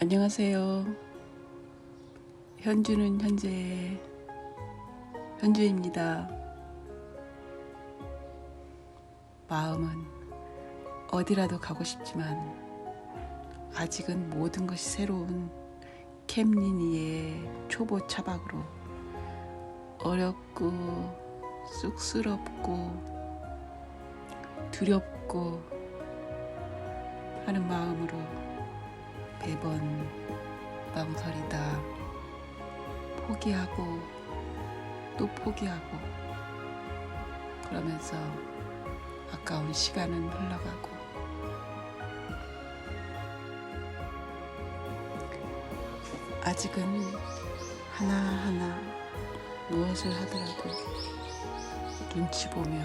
안녕하세요. 현주는 현재 현주입니다. 마음은 어디라도 가고 싶지만 아직은 모든 것이 새로운 캠리니의 초보 차박으로 어렵고 쑥스럽고 두렵고 하는 마음으로 매번 망설이다. 포기하고 또 포기하고 그러면서 아까운 시간은 흘러가고. 아직은 하나하나 무엇을 하더라도 눈치 보며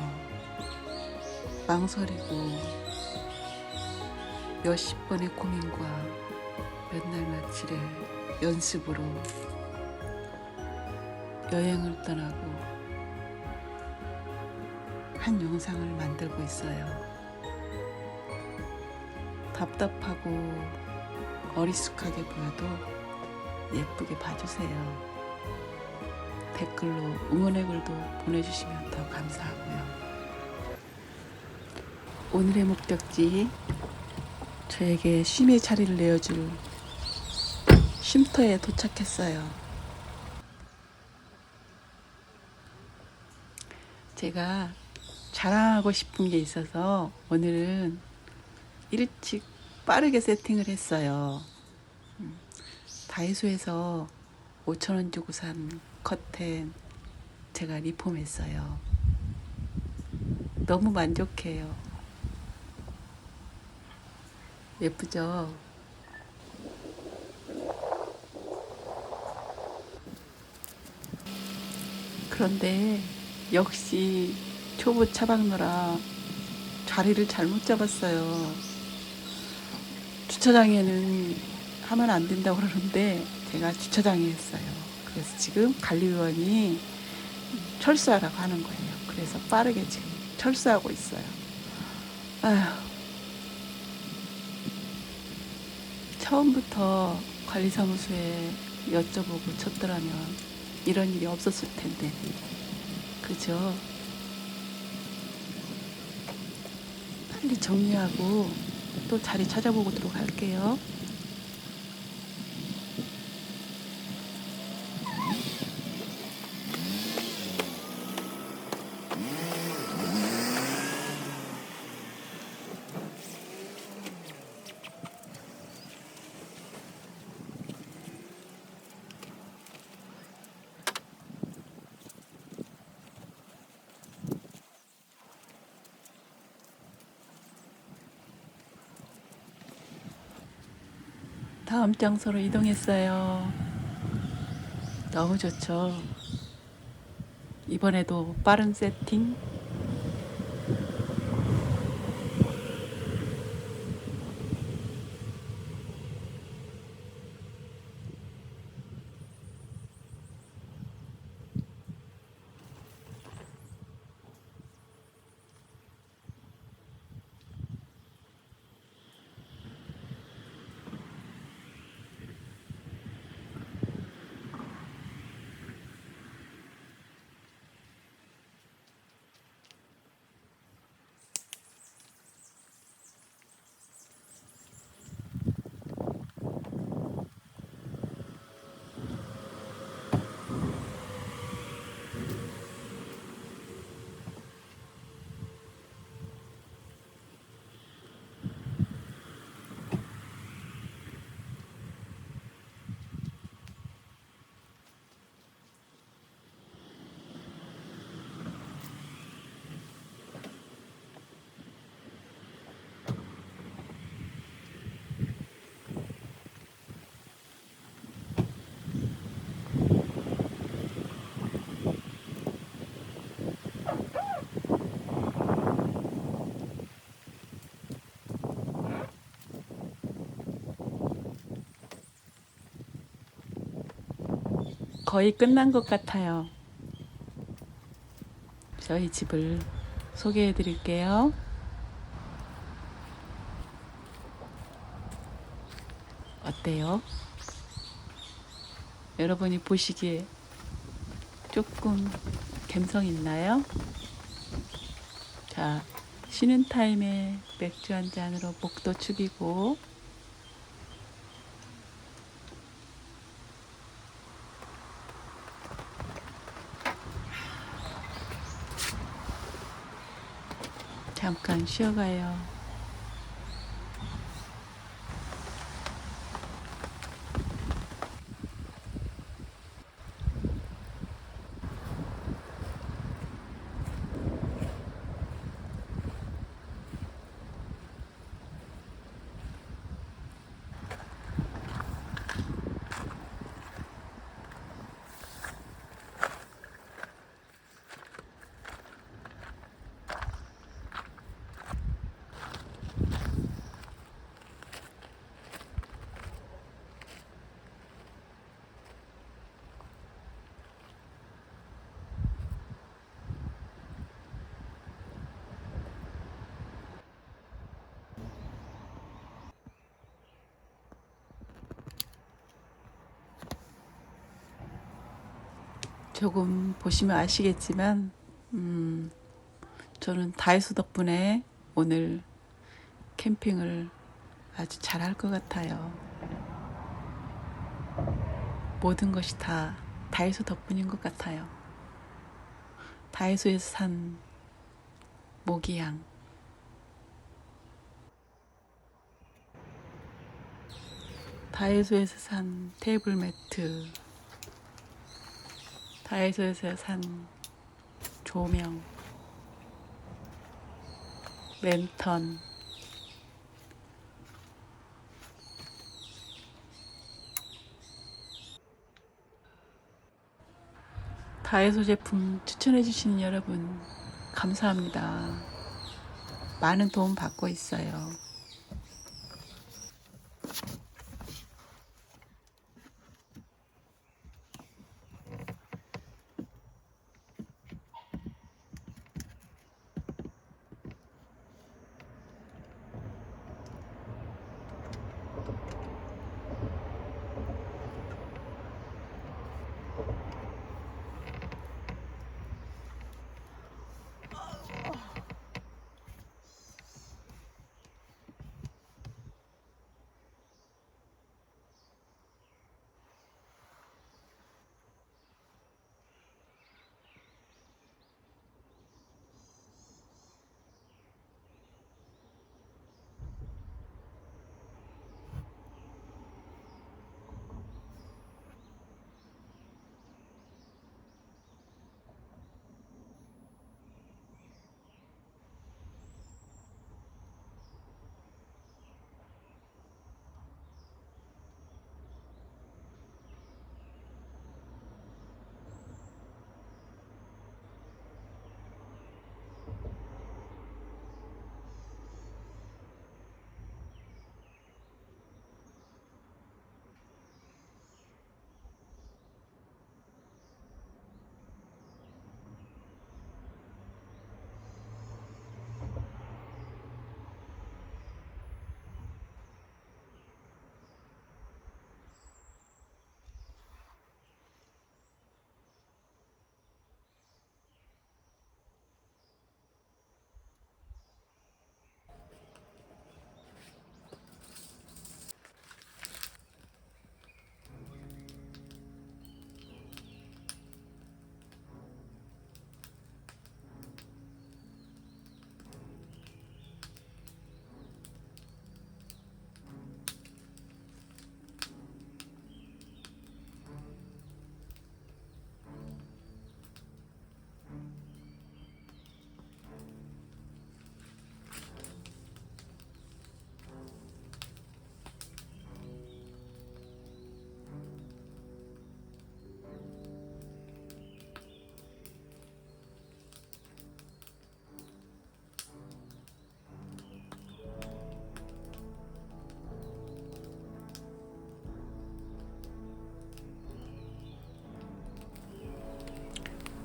망설이고 몇십 번의 고민과 몇날 며칠의 연습으로 여행을 떠나고 한 영상을 만들고 있어요. 답답하고 어리숙하게 보여도 예쁘게 봐주세요. 댓글로 응원의 글도 보내주시면 더 감사하고요. 오늘의 목적지 저에게 쉼의 자리를 내어줄 쉼터에 도착했어요. 제가 자랑하고 싶은 게 있어서 오늘은 일찍 빠르게 세팅을 했어요. 음, 다이소에서 5천원 주고 산 커튼 제가 리폼했어요. 너무 만족해요. 예쁘죠? 그런데 역시 초보 차박노라 자리를 잘못 잡았어요. 주차장에는 하면 안 된다고 그러는데 제가 주차장에 했어요. 그래서 지금 관리위원이 철수하라고 하는 거예요. 그래서 빠르게 지금 철수하고 있어요. 아휴. 처음부터 관리사무소에 여쭤보고 쳤더라면 이런 일이 없었을 텐데. 그죠? 빨리 정리하고 또 자리 찾아보도록 할게요. 다음 장소로 이동했어요. 너무 좋죠. 이번에도 빠른 세팅. 거의 끝난 것 같아요. 저희 집을 소개해 드릴게요. 어때요? 여러분이 보시기에 조금 감성 있나요? 자, 쉬는 타임에 맥주 한 잔으로 목도 축이고 잠깐 쉬어가요. 조금 보시면 아시겠지만, 음, 저는 다이소 덕분에 오늘 캠핑을 아주 잘할 것 같아요. 모든 것이 다 다이소 덕분인 것 같아요. 다이소에서 산 모기향. 다이소에서 산 테이블 매트. 다이소에서 산 조명, 랜턴, 다이소 제품 추천해주시는 여러분, 감사합니다. 많은 도움 받고 있어요.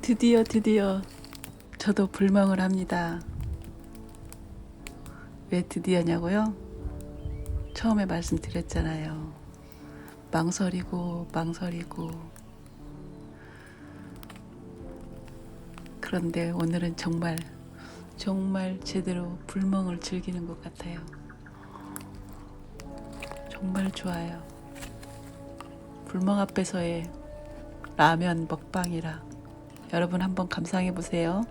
드디어 드디어 저도 불멍을 합니다. 왜 드디어냐고요? 처음에 말씀드렸잖아요. 망설이고 망설이고 그런데 오늘은 정말 정말 제대로 불멍을 즐기는 것 같아요. 정말 좋아요. 불멍 앞에서의 라면 먹방이라 여러분 한번 감상해 보세요.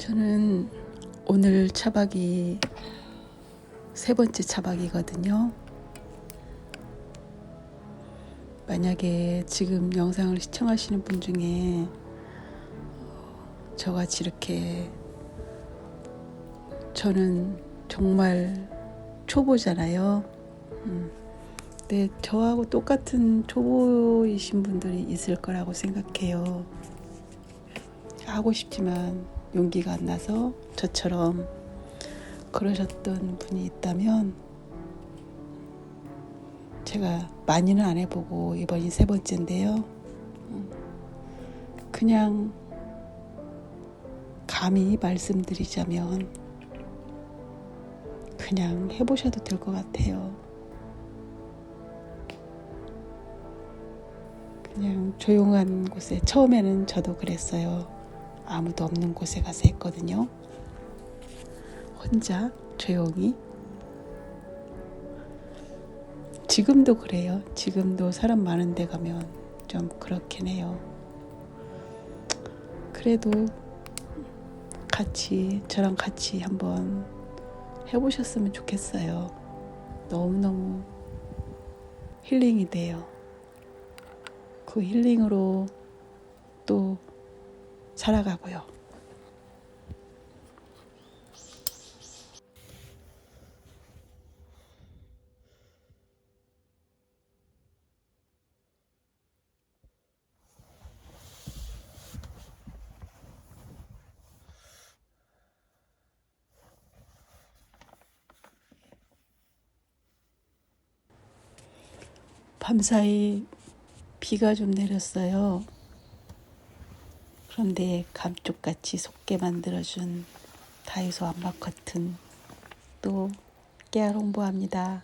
저는 오늘 차박이 세 번째 차박이거든요. 만약에 지금 영상을 시청하시는 분 중에 어, 저같이 이렇게 저는 정말 초보잖아요. 음. 근데 저하고 똑같은 초보이신 분들이 있을 거라고 생각해요. 하고 싶지만 용기가 안 나서 저처럼 그러셨던 분이 있다면 제가 많이는 안 해보고 이번이 세 번째인데요. 음, 그냥 감히 말씀드리자면 그냥 해보셔도 될 것 같아요. 그냥 조용한 곳에 처음에는 저도 그랬어요. 아무도 없는 곳에 가서 했거든요. 혼자 조용히. 지금도 그래요. 지금도 사람 많은 데 가면 좀 그렇긴 해요. 그래도 같이, 저랑 같이 한번 해보셨으면 좋겠어요. 너무너무 힐링이 돼요. 그 힐링으로 또 살아가고요. 밤사이 비가 좀 내렸어요. 그런데 감쪽같이 속게 만들어준 다이소 암막 커튼 또 깨알 홍보합니다.